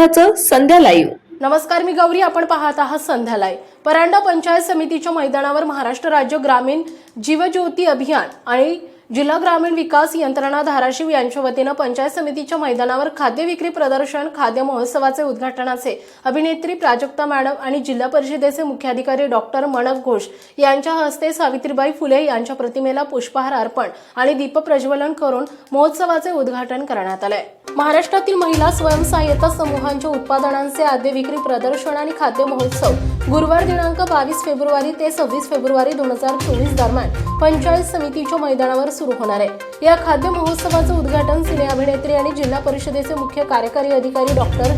विनोदाचं संध्या live नमस्कार मी गौरी. आपण पाहत आहात संध्यालाय परांडा पंचायत समितीच्या मैदानावर महाराष्ट्र राज्य ग्रामीण जीवज्योती अभियान आणि जिल्हा ग्रामीण विकास यंत्रणा धाराशिव यांच्या वतीनं पंचायत समितीच्या मैदानावर खाद्य विक्री प्रदर्शन खाद्य महोत्सवाचे उद्घाटनाचे अभिनेत्री प्राजक्ता मॅडम आणि जिल्हा परिषदेचे मुख्याधिकारी डॉक्टर मनक घोष यांच्या हस्ते सावित्रीबाई फुले यांच्या प्रतिमेला पुष्पहार अर्पण आणि दीपप्रज्वलन करून महोत्सवाचे उद्घाटन करण्यात आले महाराष्ट्रातील महिला स्वयंसहाय्यता समूहांच्या उत्पादनांचे आद्य विक्री प्रदर्शन आणि खाद्य महोत्सव गुरुवार दिनांक बावीस फेब्रुवारी ते सव्वीस फेब्रुवारी दोन हजार चोवीस दरम्यान पंचायत समितीच्या मैदानावर सुरू होणार आहे. या खाद्य महोत्सवाचं उद्घाटन सिने अभिनेत्री आणि जिल्हा परिषदेचे मुख्य कार्यकारी अधिकारी डॉक्टर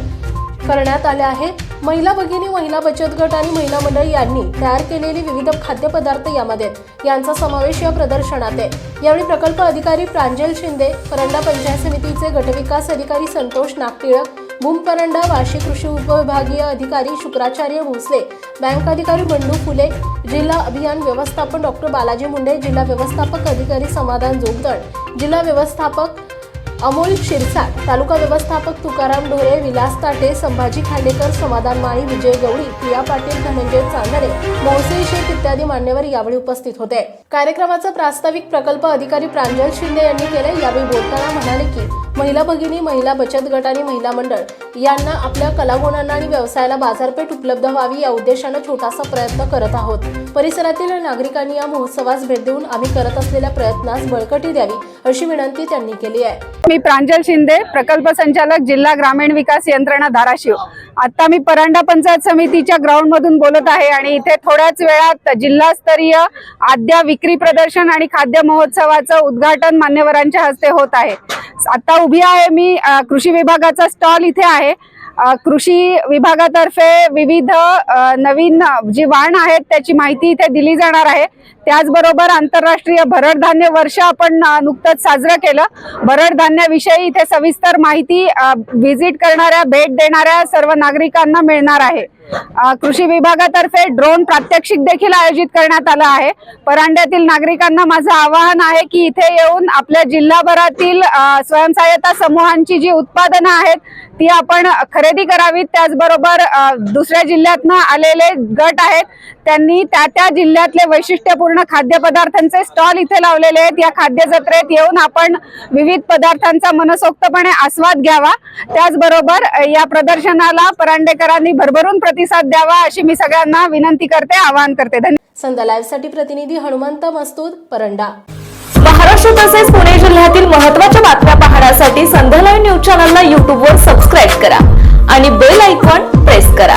करण्यात आले आहे. महिला भगिनी महिला बचत गट आणि महिला मंडळ यांनी तयार केलेले विविध खाद्यपदार्थ यामध्ये यांचा समावेश या प्रदर्शनात आहे. यावेळी प्रकल्प अधिकारी प्रांजल शिंदे परंडा पंचायत समितीचे गटविकास अधिकारी संतोष नागटिळक भूम परंडा वाशी कृषी उपविभागीय अधिकारी शुक्राचार्य भोसले बँक अधिकारी बंडू फुले जिल्हा अभियान व्यवस्थापन डॉक्टर बालाजी मुंडे जिल्हा व्यवस्थापक अधिकारी समाधान जोगदळ जिल्हा व्यवस्थापक अमोल शिरसाट तालुका व्यवस्थापक तुकाराम ढोरे विलास ताटे संभाजी खांडेकर समाधान माळी विजय गवळी प्रिया पाटील धनंजय चांदणे मोहसे शेख इत्यादी मान्यवर यावेळी उपस्थित होते. कार्यक्रमाचा प्रास्ताविक प्रकल्प अधिकारी प्रांजल शिंदे यांनी केले. यावेळी बोलताना म्हणाले की महिला भगिनी महिला बचत गट आणि महिला मंडळ यांना आपल्या कलागुणांना आणि व्यवसायाला बाजारपेठ उपलब्ध व्हावी या उद्देशानं छोटासा प्रयत्न करत आहोत. परिसरातील नागरिकांनी या महोत्सवास भेट देऊन आम्ही करत असलेल्या प्रयत्नास बळकटी द्यावी अशी विनंती त्यांनी केली आहे. मी प्रांजल शिंदे प्रकल्प संचालक जिल्हा ग्रामीण विकास यंत्रणा धाराशिव. आता मी परांडा पंचायत समितीच्या ग्राउंड मधून बोलत आहे आणि इथे थोड्याच वेळात जिल्हास्तरीय आद्या विक्री प्रदर्शन आणि खाद्य महोत्सवाचं उद्घाटन मान्यवरांच्या हस्ते होत आहे. आता उभी आहे मी कृषी विभागाचा स्टॉल इथे आहे. कृषी विभागातर्फे विविध नवीन जी वाण आहेत त्याची माहिती इथे दिली जाणार आहे. त्याचबरोबर आंतरराष्ट्रीय भरड धान्य वर्ष आपण नुकतंच साजरं केलं. भरड धान्याविषयी इथे सविस्तर माहिती व्हिजिट करणाऱ्या भेट देणाऱ्या सर्व नागरिकांना मिळणार आहे. कृषी विभागातर्फे ड्रोन प्रात्यक्षिक देखील आयोजित करण्यात आलं आहे. परांड्यातील नागरिकांना माझं आवाहन आहे की इथे येऊन आपल्या जिल्हाभरातील स्वयंसहाय्यता समूहांची जी उत्पादनं आहेत ती आपण खरेदी करावीत. त्याचबरोबर दुसऱ्या जिल्ह्यातनं आलेले गट आहेत त्यांनी त्या त्या जिल्ह्यातले वैशिष्ट्यपूर्ण खाद्यपदार्थांचे स्टॉल इथे लावलेले आहेत. या खाद्य जत्रेत येऊन आपण विविध पदार्थांचा मनसोक्तपणे आस्वाद घ्यावा. त्याचबरोबर या प्रदर्शनाला परांडेकरांनी भरभरून प्रतिसाद द्यावा अशी मी सगळ्यांना विनंती करते आवाहन करते. संध्या लाईव्हसाठी प्रतिनिधी हनुमंत मस्तूद परंडा. महाराष्ट्र तसेच पुणे जिल्ह्यातील महत्त्वाच्या बातम्या पाहण्यासाठी संध्या लाईव्ह न्यूज चॅनलला यूट्यूबवर सबस्क्राईब करा आणि बेल आयकॉन प्रेस करा.